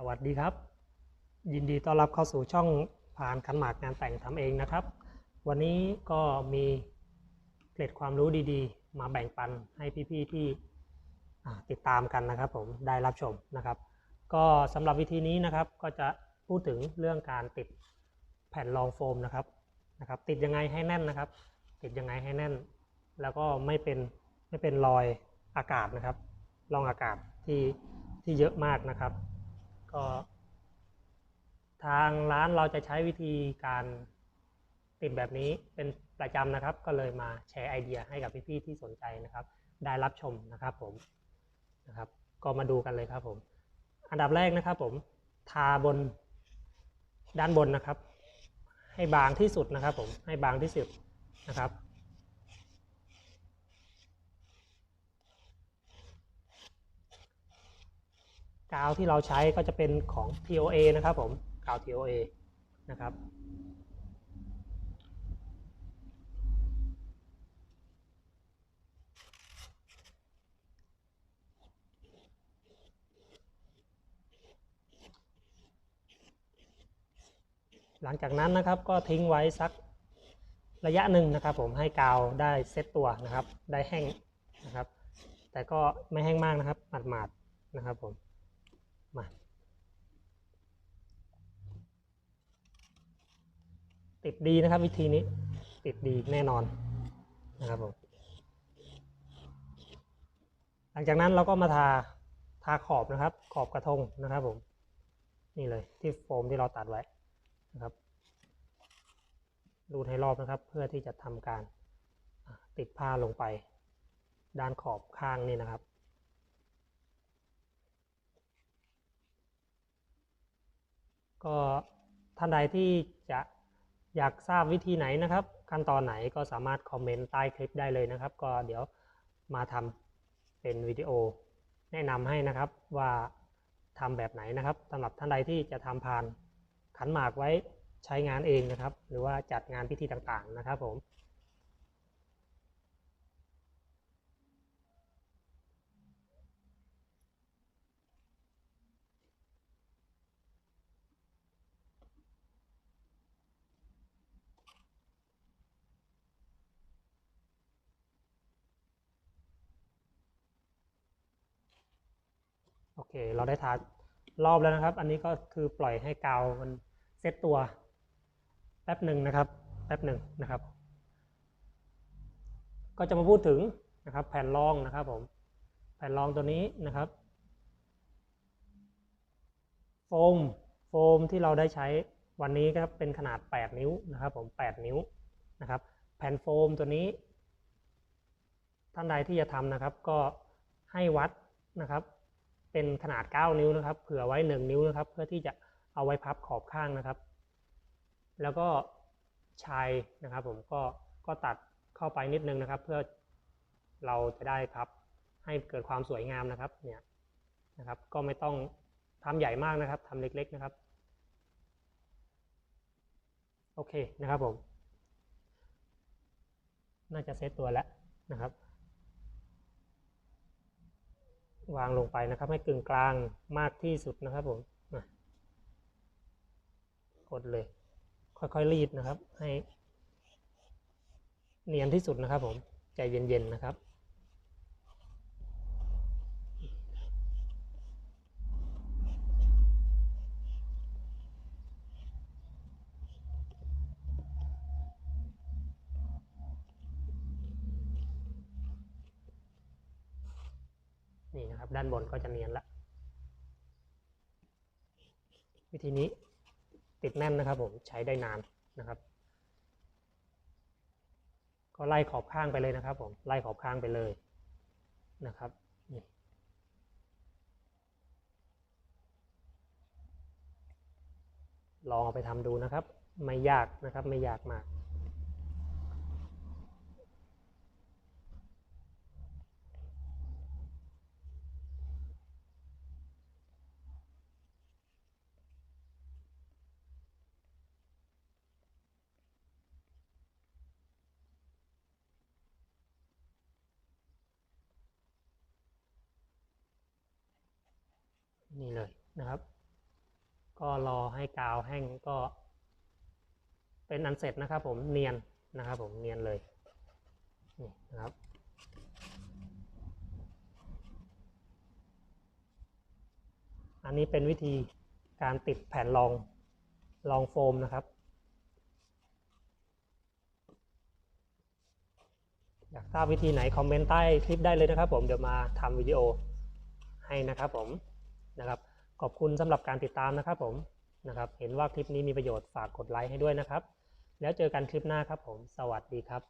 สวัสดีครับ ยินดีต้อนรับเข้าสู่ช่องผ่านขันหมากงานแต่งทำเองนะครับ วันนี้ก็มีเกร็ดความรู้ดีๆ มาแบ่งปันให้พี่ๆที่ติดตามกันนะครับ ผมได้รับชมนะครับ ก็สำหรับวิธีนี้นะครับก็จะพูดถึงเรื่องการติดแผ่นรองโฟมนะครับนะครับ ติดยังไงให้แน่นนะครับ ติดยังไงให้แน่น แล้วก็ไม่เป็นไม่เป็นรอยอากาศนะครับรองอากาศที่ที่เยอะมากนะครับ ก็ ทางร้านเราจะใช้วิธีการติดแบบนี้เป็นประจำนะครับ ก็เลยมาแชร์ไอเดียให้กับพี่ๆที่สนใจนะครับ ได้รับชมนะครับผมนะครับ ก็มาดูกันเลยครับผม อันดับแรกนะครับผมทาบนด้านบนนะครับ ให้บางที่สุดนะครับผมให้บางที่สุดนะครับาวที่เราใช้ก็จะเป็นของ TOA นะครับผมกาว TOA นะครับ หลังจากนั้นนะครับก็ทิ้งไว้สักระยะหนึ่งนะครับ ผมให้กาวได้เซตตัวนะครับ ได้แห้งนะครับ แต่ก็ไม่แห้งมากนะครับหมาดๆนะครับผม มา ติดดีนะครับวิธีนี้ ติดดีแน่นอนนะครับผมหลังจากนั้นเราก็มาทาทาขอบนะครับ ขอบกระทงนะครับผมนี่เลยที่โฟมที่เราตัดไว้นะครับรูดให้รอบนะครับ เพื่อที่จะทำการติดผ้าลงไป ด้านขอบข้างนี่นะครับ ก็ท่านใดที่จะอยากทราบวิธีไหนนะครับ ขั้นตอนไหนก็สามารถคอมเมนต์ใต้คลิปได้เลยนะครับ ก็เดี๋ยวมาทำเป็นวิดีโอแนะนำให้นะครับว่าทำแบบไหนนะครับสำหรับท่านใดที่จะทำพานขันหมากไว้ใช้งานเองนะครับ หรือว่าจัดงานพิธีต่างๆนะครับผม เค เราได้ทารอบแล้วนะครับ อันนี้ก็คือปล่อยให้กาวมันเซตตัว แป๊บหนึ่งนะครับ แป๊บหนึ่งนะครับ ก็จะมาพูดถึงนะครับ แผ่นรองนะครับผม แผ่นรองตัวนี้นะครับ โฟม โฟมที่เราได้ใช้วันนี้ครับเป็นขนาด 8 นิ้วนะครับ ผม 8 นิ้วนะครับ แผ่นโฟมตัวนี้ ท่านใดที่จะทำนะครับ ก็ให้วัดนะครับ เป็นขนาด 9 นิ้วนะครับ เผื่อไว้ 1 นิ้วนะครับ เพื่อที่จะเอาไว้พับขอบข้างนะครับ แล้วก็ชายนะครับ ผมก็ก็ตัดเข้าไปนิดนึงนะครับ เพื่อเราจะได้พับให้เกิดความสวยงามนะครับเนี่ยนะครับ ก็ไม่ต้องทำใหญ่มากนะครับทำเล็กๆนะครับโอเคนะครับผม น่าจะเซตตัวแล้วนะครับ วางลงไปนะครับให้กึ่งกลางมากที่สุดนะครับผมมากดเลย ค่อยๆรีดนะครับ ให้ เนียนที่สุดนะครับผม ใจเย็นๆนะครับ นี่นะครับ ด้านบนก็จะเนียนละ วิธีนี้ติดแน่นนะครับผมใช้ได้นานนะครับ ก็ไล่ขอบข้างไปเลยนะครับผมไล่ขอบข้างไปเลยนะครับนี่ลองเอาไปทำดูนะครับ ไม่ยากนะครับไม่ยากมาก นี่เลยนะครับ ก็รอให้กาวแห้งก็ เป็นอันเสร็จนะครับ ผมเนียนนะครับ ผมเนียนเลยนี่นะครับอันนี้เป็นวิธีการติดแผ่นรองรองโฟมนะครับ อยากทราบวิธีไหนคอมเมนต์ใต้คลิปได้เลยนะครับผมเดี๋ยวมาทำวิดีโอให้นะครับผม นะครับขอบคุณสำหรับการติดตามนะครับผมนะครับเห็นว่าคลิปนี้มีประโยชน์ฝากกดไลค์ให้ด้วยนะครับ แล้วเจอกันคลิปหน้าครับผม สวัสดีครับ